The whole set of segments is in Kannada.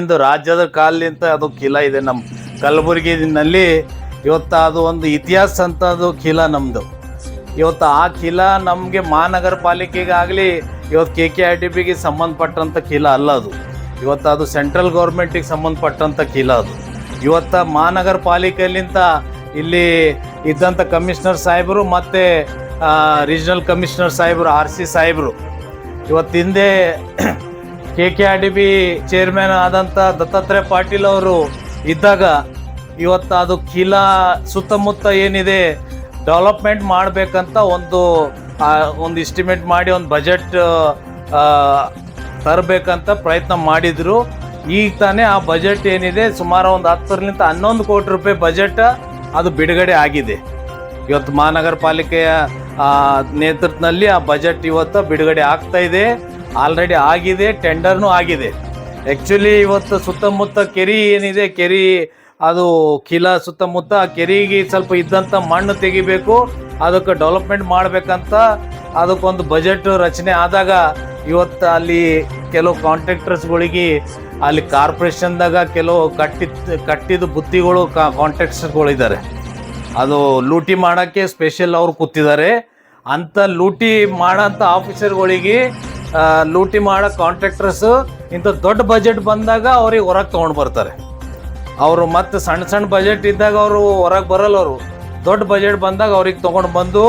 ಇಂದು ರಾಜ್ಯದ ಕಾಲಿಂತ ಅದು ಕಿಲ ಇದೆ ನಮ್ಮ ಕಲಬುರಗಿನಲ್ಲಿ. ಇವತ್ತು ಅದು ಒಂದು ಇತಿಹಾಸ ಅಂತ ಅದು ಕಿಲ ನಮ್ಮದು ಇವತ್ತು ಆ ಕಿಲ ನಮಗೆ ಮಹಾನಗರ ಪಾಲಿಕೆಗಾಗಲಿ ಇವತ್ತು ಕೆ ಕೆ ಆರ್ ಟಿ ಪಿಗೆ ಸಂಬಂಧಪಟ್ಟಂಥ ಕಿಲ ಅಲ್ಲ ಅದು. ಇವತ್ತು ಅದು ಸೆಂಟ್ರಲ್ ಗೌರ್ಮೆಂಟಿಗೆ ಸಂಬಂಧಪಟ್ಟಂಥ ಕಿಲ ಅದು. ಇವತ್ತು ಮಹಾನಗರ ಪಾಲಿಕೆಯಲ್ಲಿಂತ ಇಲ್ಲಿ ಇದ್ದಂಥ ಕಮಿಷನರ್ ಸಾಹೇಬರು ಮತ್ತು ರೀಜನಲ್ ಕಮಿಷನರ್ ಸಾಹೇಬರು, ಆರ್ ಸಿ ಸಾಹೇಬರು. ಇವತ್ತು ಹಿಂದೆ K K R D B chairman ಆದಂತ ದತ್ತಾತ್ರೇಯ ಪಾಟೀಲ್ ಅವರು ಇದ್ದಾಗ ಇವತ್ತು ಅದು ಕಿಲಾ ಸುತ್ತಮುತ್ತ ಏನಿದೆ ಡೆವಲಪ್ಮೆಂಟ್ ಮಾಡಬೇಕಂತ ಒಂದು ಒಂದು ಎಸ್ಟಿಮೇಟ್ ಮಾಡಿ, ಒಂದು ಬಜೆಟ್ ತರಬೇಕಂತ ಪ್ರಯತ್ನ ಮಾಡಿದರು. ಈಗ ತಾನೇ ಆ ಬಜೆಟ್ ಏನಿದೆ, ಸುಮಾರು ಒಂದು ಹತ್ತರಿಂದ ಹನ್ನೊಂದು ಕೋಟಿ ರೂಪಾಯಿ ಬಜೆಟ್ ಅದು ಬಿಡುಗಡೆ ಆಗಿದೆ. ಇವತ್ತು ಮಹಾನಗರ ಪಾಲಿಕೆಯ ನೇತೃತ್ವದಲ್ಲಿ ಆ ಬಜೆಟ್ ಇವತ್ತು ಬಿಡುಗಡೆ ಆಗ್ತಾ ಇದೆ. ಆಲ್ರೆಡಿ ಆಗಿದೆ ಟೆಂಡರ್ನೂ ಆಗಿದೆ. ಆ್ಯಕ್ಚುಲಿ ಇವತ್ತು ಸುತ್ತಮುತ್ತ ಕೆರಿ ಏನಿದೆ, ಕೆರಿ ಅದು ಕಿಲ ಸುತ್ತಮುತ್ತ ಆ ಕೆರೆಗೆ ಸ್ವಲ್ಪ ಇದ್ದಂಥ ಮಣ್ಣು ತೆಗಿಬೇಕು, ಅದಕ್ಕೆ ಡೆವಲಪ್ಮೆಂಟ್ ಮಾಡಬೇಕಂತ ಅದಕ್ಕೊಂದು ಬಜೆಟ್ ರಚನೆ ಆದಾಗ ಇವತ್ತು ಅಲ್ಲಿ ಕೆಲವು ಕಾಂಟ್ರಾಕ್ಟರ್ಸ್ಗಳಿಗೆ ಅಲ್ಲಿ ಕಾರ್ಪೊರೇಷನ್ದಾಗ ಕೆಲವು ಕಟ್ಟಿದ ಕಟ್ಟಿದ ಬುತ್ತಿಗಳು ಕಾಂಟ್ರಾಕ್ಟರ್ಸ್ಗಳಿದ್ದಾರೆ ಅದು ಲೂಟಿ ಮಾಡೋಕ್ಕೆ ಸ್ಪೆಷಲ್ ಅವ್ರು ಕೂತಿದ್ದಾರೆ. ಅಂಥ ಲೂಟಿ ಮಾಡೋಂಥ ಆಫೀಸರ್ಗಳಿಗೆ ಲೂಟಿ ಮಾಡೋ ಕಾಂಟ್ರಾಕ್ಟರ್ಸ್ ಇಂಥ ದೊಡ್ಡ ಬಜೆಟ್ ಬಂದಾಗ ಅವ್ರಿಗೆ ಹೊರಗೆ ತೊಗೊಂಡು ಬರ್ತಾರೆ. ಅವರು ಮತ್ತೆ ಸಣ್ಣ ಸಣ್ಣ ಬಜೆಟ್ ಇದ್ದಾಗ ಅವರು ಹೊರಗೆ ಬರಲ್ಲ ಅವರು. ದೊಡ್ಡ ಬಜೆಟ್ ಬಂದಾಗ ಅವ್ರಿಗೆ ತೊಗೊಂಡು ಬಂದು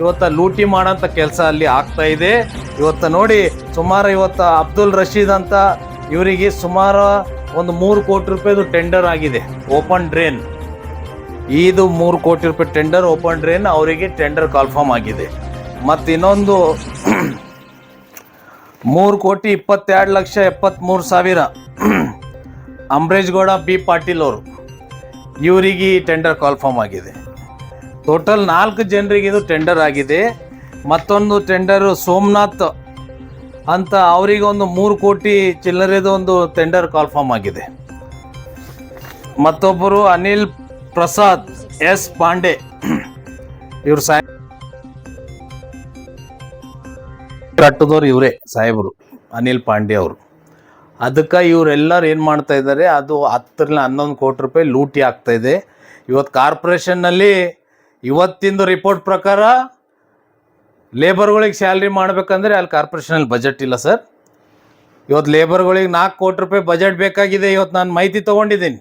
ಇವತ್ತು ಲೂಟಿ ಮಾಡೋಂಥ ಕೆಲಸ ಅಲ್ಲಿ ಆಗ್ತಾ ಇದೆ. ಇವತ್ತು ನೋಡಿ ಸುಮಾರು ಇವತ್ತು ಅಬ್ದುಲ್ ರಶೀದ್ ಅಂತ ಇವರಿಗೆ ಸುಮಾರು ಒಂದು ಮೂರು ಕೋಟಿ ರೂಪಾಯಿದು ಟೆಂಡರ್ ಆಗಿದೆ ಓಪನ್ ಡ್ರೈನ್ ಇದು ಮೂರು ಕೋಟಿ ರೂಪಾಯಿ ಟೆಂಡರ್ ಓಪನ್ ಡ್ರೈನ್ ಅವರಿಗೆ ಟೆಂಡರ್ ಕನ್ಫರ್ಮ್ ಆಗಿದೆ. ಮತ್ತು ಇನ್ನೊಂದು ಮೂರು ಕೋಟಿ ಇಪ್ಪತ್ತೆರಡು ಲಕ್ಷ ಎಪ್ಪತ್ತ್ಮೂರು ಸಾವಿರ. ಅಂಬರೀಷ್ ಗೌಡ, ಬಿ ಪಾಟೀಲ್ ಅವರು. ಇವರಿಗೆ ಟೆಂಡರ್ ಕನ್ಫರ್ಮ್ ಆಗಿದೆ. ಟೋಟಲ್ ನಾಲ್ಕು ಜನರಿಗೆ ಇದು ಟೆಂಡರ್ ಆಗಿದೆ. ಮತ್ತೊಂದು ಟೆಂಡರು ಸೋಮನಾಥ್ ಅಂತ ಅವರಿಗೆ ಒಂದು ಮೂರು ಕೋಟಿ ಚಿಲ್ಲರೆದು ಒಂದು ಟೆಂಡರ್ ಕನ್ಫರ್ಮ್ ಆಗಿದೆ. ಮತ್ತೊಬ್ಬರು ಅನಿಲ್ ಪ್ರಸಾದ್ ಎಸ್ ಪಾಂಡೆ. ಇವರು ಸಾಹೇಬ್ ಕಟ್ಟದವ್ರು ಇವರೇ ಸಾಹೇಬರು, ಅನಿಲ್ ಪಾಂಡೆ ಅವರು. ಅದಕ್ಕೆ ಇವರೆಲ್ಲರೂ ಏನು ಮಾಡ್ತಾ ಇದ್ದಾರೆ, ಅದು ಹತ್ತರಿಂದ ಹನ್ನೊಂದು ಕೋಟಿ ರೂಪಾಯಿ ಲೂಟಿ ಆಗ್ತಾ ಇದೆ. ಇವತ್ತು ಕಾರ್ಪೊರೇಷನ್ನಲ್ಲಿ ಇವತ್ತಿಂದು ರಿಪೋರ್ಟ್ ಪ್ರಕಾರ ಲೇಬರ್ಗಳಿಗೆ ಸ್ಯಾಲ್ರಿ ಮಾಡಬೇಕಂದ್ರೆ ಅಲ್ಲಿ ಕಾರ್ಪೊರೇಷನಲ್ಲಿ ಬಜೆಟ್ ಇಲ್ಲ ಸರ್. ಇವತ್ತು ಲೇಬರ್ಗಳಿಗೆ ನಾಲ್ಕು ಕೋಟಿ ರೂಪಾಯಿ ಬಜೆಟ್ ಬೇಕಾಗಿದೆ ಇವತ್ತು ನಾನು ಮಾಹಿತಿ ತೊಗೊಂಡಿದ್ದೀನಿ.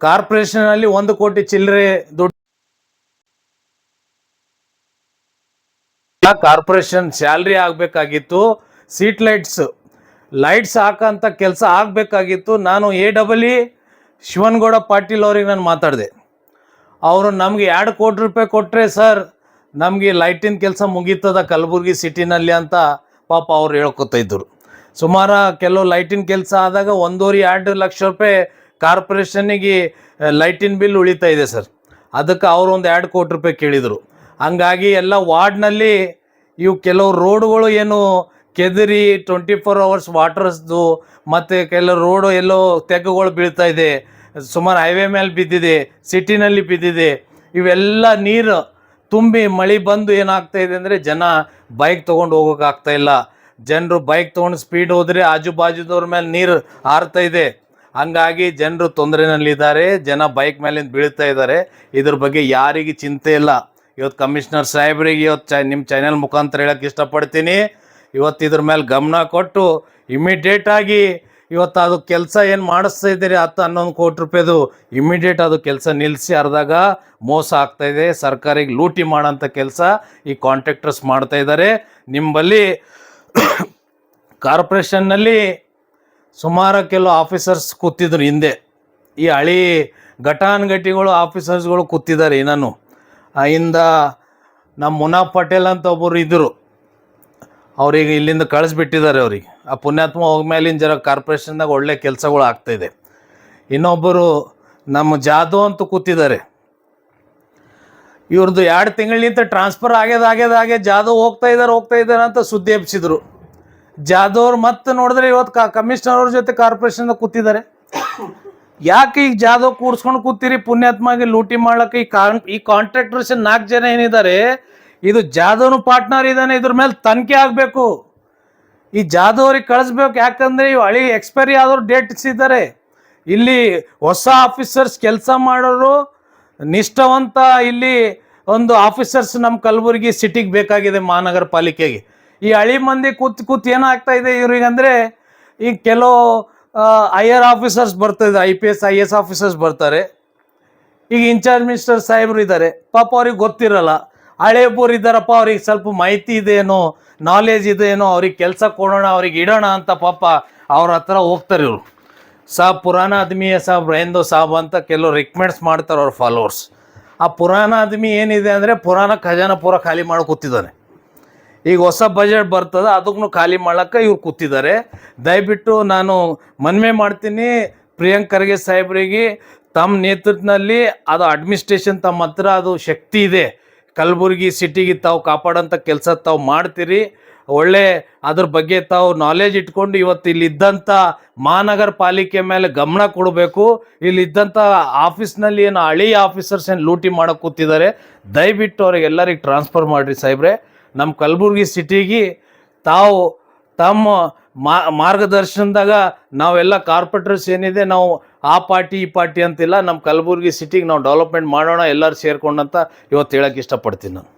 ಕಾರ್ಪೊರೇಷನಲ್ಲಿ ಒಂದು ಕೋಟಿ ಚಿಲ್ಲರೆ ದುಡ್ಡು ಕಾರ್ಪೊರೇಷನ್ ಸ್ಯಾಲ್ರಿ ಆಗಬೇಕಾಗಿತ್ತು, ಸೀಟ್ ಲೈಟ್ಸ್ ಲೈಟ್ಸ್ ಹಾಕೋಂಥ ಕೆಲಸ ಆಗಬೇಕಾಗಿತ್ತು. ನಾನು A double E Shivanagouda Patil ಅವ್ರಿಗೆ ನಾನು ಮಾತಾಡಿದೆ. ಅವರು ನಮಗೆ ಎರಡು ಕೋಟಿ ರೂಪಾಯಿ ಕೊಟ್ಟರೆ ಸರ್, ನಮಗೆ ಲೈಟಿನ ಕೆಲಸ ಮುಗೀತದ ಕಲಬುರಗಿ ಸಿಟಿನಲ್ಲಿ ಅಂತ ಪಾಪ ಅವ್ರು ಹೇಳ್ಕೊತಾ ಇದ್ದರು ಸುಮಾರು ಕೆಲವು ಲೈಟಿನ ಕೆಲಸ ಆದಾಗ ಒಂದೂವರೆ, ಎರಡು ಲಕ್ಷ ರೂಪಾಯಿ ಕಾರ್ಪೊರೇಷನಿಗೆ ಲೈಟಿನ ಬಿಲ್ ಉಳಿತಾ ಇದೆ ಸರ್. ಅದಕ್ಕೆ ಅವರು ಒಂದು ಎರಡು ಕೋಟಿ ರೂಪಾಯಿ ಕೇಳಿದರು. ಹಂಗಾಗಿ ಎಲ್ಲ ವಾರ್ಡ್ನಲ್ಲಿ ಇವು ಕೆಲವು ರೋಡ್ಗಳು ಏನು ಕೆದರಿ ಟ್ವೆಂಟಿ ಫೋರ್ ಅವರ್ಸ್ ವಾಟರ್ಸ್ದು ಮತ್ತು ಕೆಲವು ರೋಡು ಎಲ್ಲೋ ತೆಗ್ಗುಗಳು ಬೀಳ್ತಾ ಇದೆ. ಸುಮಾರು ಹೈವೇ ಮೇಲೆ ಬಿದ್ದಿದೆ ಸಿಟಿನಲ್ಲಿ ಬಿದ್ದಿದೆ. ಇವೆಲ್ಲ ನೀರು ತುಂಬಿ ಮಳೆ ಬಂದು ಏನಾಗ್ತಾ ಇದೆ ಅಂದರೆ ಜನ ಬೈಕ್ ತೊಗೊಂಡು ಹೋಗೋಕ್ಕಾಗ್ತಾ ಇಲ್ಲ. ಜನರು ಬೈಕ್ ತೊಗೊಂಡು ಸ್ಪೀಡ್ ಹೋದರೆ ಆಜು ಬಾಜುದವ್ರ ಮೇಲೆ ನೀರು ಹಾರ್ತಾ ಇದೆ. ಹಂಗಾಗಿ ಜನರು ತೊಂದರೆನಲ್ಲಿದ್ದಾರೆ, ಜನ ಬೈಕ್ ಮೇಲಿಂದ ಬೀಳ್ತಾ ಇದ್ದಾರೆ. ಇದ್ರ ಬಗ್ಗೆ ಯಾರಿಗೂ ಚಿಂತೆ ಇಲ್ಲ. ಇವತ್ತು ಕಮಿಷನರ್ ಸಾಹೇಬ್ರಿಗೆ ಇವತ್ತು ಚ ನಿಮ್ಮ ಚಾನೆಲ್ ಮುಖಾಂತರ ಹೇಳಕ್ಕೆ ಇಷ್ಟಪಡ್ತೀನಿ. ಇವತ್ತು ಇದ್ರ ಮೇಲೆ ಗಮನ ಕೊಟ್ಟು ಇಮಿಡಿಯೇಟಾಗಿ ಇವತ್ತು ಅದು ಕೆಲಸ ಏನು ಮಾಡಿಸ್ತಾ ಇದ್ದೀರಿ? ಹತ್ತು ಹನ್ನೊಂದು ಕೋಟಿ ರೂಪಾಯಿದು ಇಮಿಡಿಯೇಟ್ ಅದು ಕೆಲಸ ನಿಲ್ಲಿಸಿ ಅರ್ದಾಗ ಮೋಸ ಆಗ್ತಾ ಇದೆ. ಸರ್ಕಾರಿಗೆ ಲೂಟಿ ಮಾಡೋಂಥ ಕೆಲಸ ಈ ಕಾಂಟ್ರಾಕ್ಟರ್ಸ್ ಮಾಡ್ತಾ ಇದ್ದಾರೆ. ನಿಮ್ಮಲ್ಲಿ ಕಾರ್ಪೊರೇಷನ್ನಲ್ಲಿ ಸುಮಾರು ಕೆಲವು ಆಫೀಸರ್ಸ್ ಕೂತಿದ್ರು ಹಿಂದೆ. ಈ ಹಳಿ ಘಟಾನುಘಟಿಗಳು ಆಫೀಸರ್ಸ್ಗಳು ಕೂತಿದ್ದಾರೆ ಇನ್ನೂ. ಇಂದ ನಮ್ಮ ಮುನಾ ಪಟೇಲ್ ಅಂತ ಒಬ್ಬರು ಇದ್ದರು ಅವ್ರಿಗೆ ಇಲ್ಲಿಂದ ಕಳಿಸ್ಬಿಟ್ಟಿದ್ದಾರೆ ಅವ್ರಿಗೆ. ಆ ಪುಣ್ಯಾತ್ಮ ಹೋಗ್ಮೇಲಿನ ಜರ ಕಾರ್ಪೊರೇಷನ್ದಾಗ ಒಳ್ಳೆ ಕೆಲಸಗಳು ಆಗ್ತಾಯಿದೆ ಇನ್ನೊಬ್ಬರು ನಮ್ಮ ಜಾದು ಅಂತ ಕೂತಿದ್ದಾರೆ. ಇವ್ರದ್ದು ಎರಡು ತಿಂಗಳಿನಿಂದ ಟ್ರಾನ್ಸ್ಫರ್ ಆಗ್ಯದ ಆಗ್ಯದ ಹಾಗೆ ಜಾಧವ್ ಹೋಗ್ತಾ ಇದ್ದಾರೆ ಹೋಗ್ತಾ ಇದ್ದಾರೆ ಅಂತ ಸುದ್ದಿ ಎಬ್ಸಿದ್ರು ಜಾಧವ್ ಅವ್ರು ಮತ್ತೆ ನೋಡಿದ್ರೆ ಇವತ್ತು ಕಮಿಷನರ್ ಅವ್ರ ಜೊತೆ ಕಾರ್ಪೊರೇಷನ್ದಾಗ ಕೂತಿದ್ದಾರೆ. ಯಾಕೆ ಈಗ ಜಾಧವ್ ಕೂಡ್ಸ್ಕೊಂಡು ಕೂತೀರಿ? ಪುಣ್ಯಾತ್ಮಗೆ ಲೂಟಿ ಮಾಡ್ಲಕ್ಕೆ ಈ ಕಾನ್, ಈ ಕಾಂಟ್ರಾಕ್ಟರ್ಸ್ ನಾಲ್ಕು ಜನ ಏನಿದ್ದಾರೆ ಇದು ಜಾಧವ್ನು ಪಾರ್ಟ್ನರ್ ಇದ್ದಾನೆ ಇದ್ರ ಮೇಲೆ ತನಿಖೆ ಆಗಬೇಕು. ಈ ಜಾಧವ್ ಅವ್ರಿಗೆ ಕಳಿಸ್ಬೇಕು, ಯಾಕಂದ್ರೆ ಇವು ಹಳಿ ಎಕ್ಸ್ಪೈರಿ ಆದವ್ರು ಡೇಟ್ಸ್ ಇದ್ದಾರೆ ಇಲ್ಲಿ ಹೊಸ ಆಫೀಸರ್ಸ್ ಕೆಲಸ ಮಾಡೋರು ನಿಷ್ಠವಂತ ಇಲ್ಲಿ ಒಂದು ಆಫೀಸರ್ಸ್ ನಮ್ಮ ಕಲಬುರಗಿ ಸಿಟಿಗೆ ಬೇಕಾಗಿದೆ ಮಹಾನಗರ ಪಾಲಿಕೆಗೆ. ಈ ಹಳಿ ಮಂದಿ ಕೂತ್ ಕೂತ್ ಏನಾಗ್ತಾ ಇದೆ ಇವ್ರಿಗಂದ್ರೆ ಈಗ ಕೆಲವು ಐ ಆರ್ ಆಫೀಸರ್ಸ್ ಬರ್ತದೆ I P S I S officers ಬರ್ತಾರೆ. ಈಗ ಇನ್ಚಾರ್ಜ್ ಮಿನಿಸ್ಟರ್ ಸಾಹೇಬ್ರು ಇದ್ದಾರೆ. ಪಾಪ ಅವ್ರಿಗೆ ಗೊತ್ತಿರಲ್ಲ. ಹಳೇಬೋರು ಇದ್ದಾರಪ್ಪ, ಅವ್ರಿಗೆ ಸ್ವಲ್ಪ ಮಾಹಿತಿ ಇದೇನೋ ನಾಲೆಜ್ ಇದೆಯೇನೋ ಅವ್ರಿಗೆ ಕೆಲಸ ಕೊಡೋಣ, ಅವ್ರಿಗೆ ಇಡೋಣ ಅಂತ ಪಾಪ ಅವ್ರ ಹತ್ರ ಹೋಗ್ತಾರೆ ಇವರು. ಸಾಬ್ ಪುರಾಣ ಆದ್ಮಿ ಸಾಬ್ ರೇಂದೋ ಸಾಬ್ ಅಂತ ಕೆಲವು ರಿಕ್ಮೆಂಡ್ಸ್ ಮಾಡ್ತಾರೆ ಅವ್ರ ಫಾಲೋವರ್ಸ್ ಆ ಪುರಾಣ ಆದ್ಮಿ ಏನಿದೆ ಅಂದರೆ ಪುರಾಣ ಖಜಾನ ಪೂರ ಖಾಲಿ ಮಾಡಿ ಕೂತಿದ್ದಾನೆ ಈಗ ಹೊಸ ಬಜೆಟ್ ಬರ್ತದೆ ಅದಕ್ಕೂ ಖಾಲಿ ಮಾಡೋಕ್ಕೆ ಇವ್ರು ಕೂತಿದ್ದಾರೆ. ದಯವಿಟ್ಟು ನಾನು ಮನವಿ ಮಾಡ್ತೀನಿ. ಪ್ರಿಯಾಂಕ್ ಖರ್ಗೆ ಸಾಹೇಬ್ರಿಗೆ, ತಮ್ಮ ನೇತೃತ್ವದಲ್ಲಿ ಅದು ಅಡ್ಮಿನಿಸ್ಟ್ರೇಷನ್ ತಮ್ಮ ಹತ್ರ ಅದು ಶಕ್ತಿ ಇದೆ. ಕಲಬುರಗಿ ಸಿಟಿಗೆ ತಾವು ಕಾಪಾಡೋಂಥ ಕೆಲಸ ತಾವು ಮಾಡ್ತೀರಿ. ಒಳ್ಳೆ ಅದ್ರ ಬಗ್ಗೆ ತಾವು ನಾಲೆಜ್ ಇಟ್ಕೊಂಡು ಇವತ್ತು ಇಲ್ಲಿದ್ದಂಥ ಮಹಾನಗರ ಪಾಲಿಕೆ ಮೇಲೆ ಗಮನ ಕೊಡಬೇಕು. ಇಲ್ಲಿದ್ದಂಥ ಆಫೀಸ್ನಲ್ಲಿ ಏನು ಹಳಿ ಆಫೀಸರ್ಸ್ ಏನು ಲೂಟಿ ಮಾಡೋಕೆ ಕೂತಿದ್ದಾರೆ. ದಯವಿಟ್ಟು ಅವ್ರಿಗೆ ಎಲ್ಲರಿಗೆ ಟ್ರಾನ್ಸ್ಫರ್ ಮಾಡಿರಿ ಸಾಹೇಬ್ರೆ. ನಮ್ಮ ಕಲಬುರ್ಗಿ ಸಿಟಿಗೆ ತಾವು ತಮ್ಮ ಮಾರ್ಗದರ್ಶನದಾಗ ನಾವೆಲ್ಲ ಕಾರ್ಪೊರೇಟರ್ಸ್ ಏನಿದೆ, ನಾವು ಆ ಪಾರ್ಟಿ ಈ ಪಾರ್ಟಿ ಅಂತಿಲ್ಲ ನಮ್ಮ ಕಲಬುರ್ಗಿ ಸಿಟಿಗೆ ನಾವು ಡೆವಲಪ್ಮೆಂಟ್ ಮಾಡೋಣ, ಎಲ್ಲರೂ ಸೇರ್ಕೊಂಡಂತ ಇವತ್ತು ಹೇಳೋಕ್ಕೆ ಇಷ್ಟಪಡ್ತೀನಿ ನಾನು.